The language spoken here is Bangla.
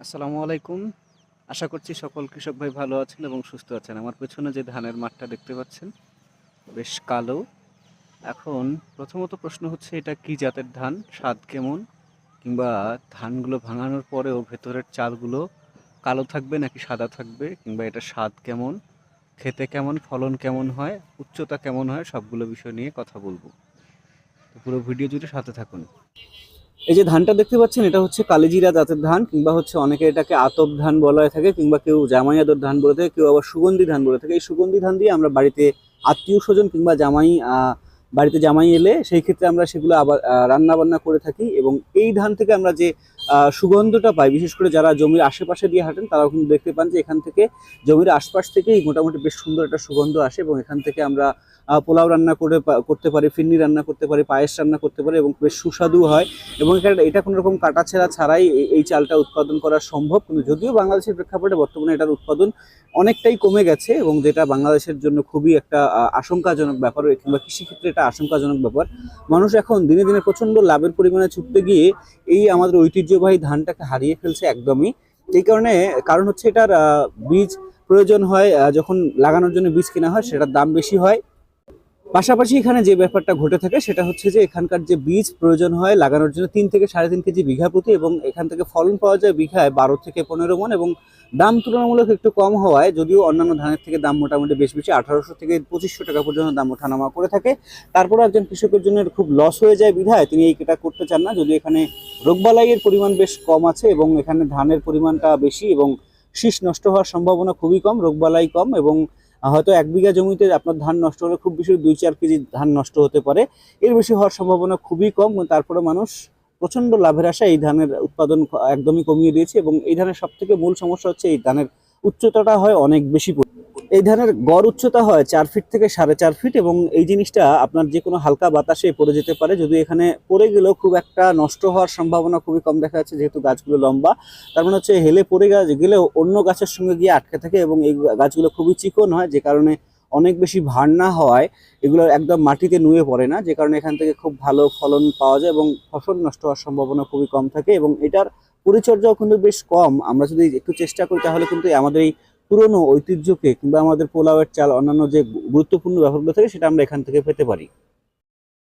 আসসালামু আলাইকুম। আশা করছি সকল কৃষক ভাই ভালো আছেন এবং সুস্থ আছেন। আমার পেছনে যে ধানের মাঠটা দেখতে পাচ্ছেন, বেশ কালো। এখন প্রথমত প্রশ্ন হচ্ছে, এটা কি জাতের ধান? স্বাদ কেমন? কিংবা ধানগুলো ভাঙানোর পরেও ভেতরের চালগুলো কালো থাকবে নাকি সাদা থাকবে? কিংবা এটা স্বাদ কেমন? খেতে কেমন? ফলন কেমন হয়? উচ্চতা কেমন হয়? সবগুলো বিষয় নিয়ে কথা বলব। পুরো ভিডিও জুড়ে সাথে থাকুন। এই যে ধানটা দেখতে পাচ্ছেন, এটা হচ্ছে কালিজিরা জাতের ধান, কিংবা হচ্ছে অনেকে এটাকে আতপ ধান বলা হয়ে থাকে, কিংবা কেউ জামাই আদর ধান বলে থাকে, কেউ আবার সুগন্ধি ধান বলে থাকে। এই সুগন্ধি ধান দিয়ে আমরা বাড়িতে আত্মীয় স্বজন কিংবা জামাই বাড়িতে জামাই এলে সেই ক্ষেত্রে আমরা সেগুলো আবার রান্না বান্না করে থাকি এবং এই ধান থেকে আমরা যে সুগন্ধটা পাই বিশেষ করে যারা জমির আশেপাশে দিয়ে হাঁটেন, তারাও কিন্তু দেখতে পান যে এখান থেকে জমির আশপাশ থেকেই মোটামুটি বেশ সুন্দর একটা সুগন্ধ আসে এবং এখান থেকে আমরা পোলাও রান্না করে করতে পারি, ফিরনি রান্না করতে পারি, পায়েস রান্না করতে পারি এবং বেশ সুস্বাদু হয়। এবং এখানে এটা কোনো রকম কাটাছেঁড়া ছাড়াই এই- চালটা উৎপাদন করা সম্ভব। কিন্তু যদিও বাংলাদেশের প্রেক্ষাপটে বর্তমানে এটার উৎপাদন অনেকটাই কমে গেছে এবং যেটা বাংলাদেশের জন্য খুবই একটা আশঙ্কাজনক ব্যাপার, কিংবা কৃষিক্ষেত্রে এটা আশঙ্কাজনক ব্যাপার। মানুষ এখন দিনে দিনে প্রচণ্ড লাভের পরিমাণে ছুটতে গিয়ে এই আমাদের ঐতিহ্যবাহী ধানটাকে হারিয়ে ফেলছে একদমই। এই কারণে, কারণ হচ্ছে এটার বীজ প্রয়োজন হয় যখন লাগানোর জন্য বীজ কেনা হয়, সেটার দাম বেশি হয়। পাশাপাশি এখানে যে ব্যাপারটা ঘটে থাকে সেটা হচ্ছে যে এখানকার যে বীজ প্রয়োজন হয় লাগানোর জন্য তিন থেকে সাড়ে তিন কেজি বিঘা প্রতি এবং এখান থেকে ফলন পাওয়া যায় বিঘায় বারো থেকে পনেরো মন এবং দাম তুলনামূলক একটু কম হওয়ায় যদিও অন্যান্য ধানের থেকে দাম মোটামুটি বেশ বেশি আঠারোশো থেকে পঁচিশশো টাকা পর্যন্ত দাম ওঠানামা করে থাকে। তারপরে একজন কৃষকের জন্য খুব লস হয়ে যায় বিধায় তিনি এই এইটা করতে চান না। যদিও এখানে রোগবালাইয়ের পরিমাণ বেশ কম আছে এবং এখানে ধানের পরিমাণটা বেশি এবং শীষ নষ্ট হওয়ার সম্ভাবনা খুবই কম, রোগবালাই কম এবং হয়তো এক বিঘা জমিতে আপনার ধান নষ্ট হলে খুব বেশি দুই চার কেজি ধান নষ্ট হতে পারে। এর বেশি হওয়ার সম্ভাবনা খুবই কম তারপরে মানুষ প্রচণ্ড লাভের আশা এই ধানের উৎপাদন একদমই কমিয়ে দিয়েছে এবং এই ধানের সবথেকে মূল সমস্যা হচ্ছে এই ধানের উচ্চতাটা হয় অনেক বেশি এই ধানের গড় উচ্চতা হয় চার ফিট থেকে সাড়ে চার ফিট এবং এই জিনিসটা আপনার যে কোনো হালকা বাতাসে পড়ে যেতে পারে। যদি এখানে পড়ে গেলেও খুব একটা নষ্ট হওয়ার সম্ভাবনা খুবই কম দেখা যাচ্ছে, যেহেতু গাছগুলো লম্বা। তার মানে হচ্ছে হেলে পড়ে গেলেও অন্য গাছের সঙ্গে গিয়ে আটকে থাকে এবং এই গাছগুলো খুবই চিকন হয়, যে কারণে অনেক বেশি ভার না হওয়ায় এগুলো একদম মাটিতে নুয়ে পড়ে না, যে কারণে এখান থেকে খুব ভালো ফলন পাওয়া যায় এবং ফসল নষ্ট হওয়ার সম্ভাবনা খুবই কম থাকে এবং এটার পরিচর্যাও কিন্তু বেশ কম। আমরা যদি একটু চেষ্টা করি তাহলে কিন্তু আমাদের এই পুরনো ঐতিহ্যকে কিংবা আমাদের পোলাওয়ের চাল, অন্যান্য যে গুরুত্বপূর্ণ ব্যাপারগুলো থাকে, সেটা আমরা এখান থেকে পেতে পারি।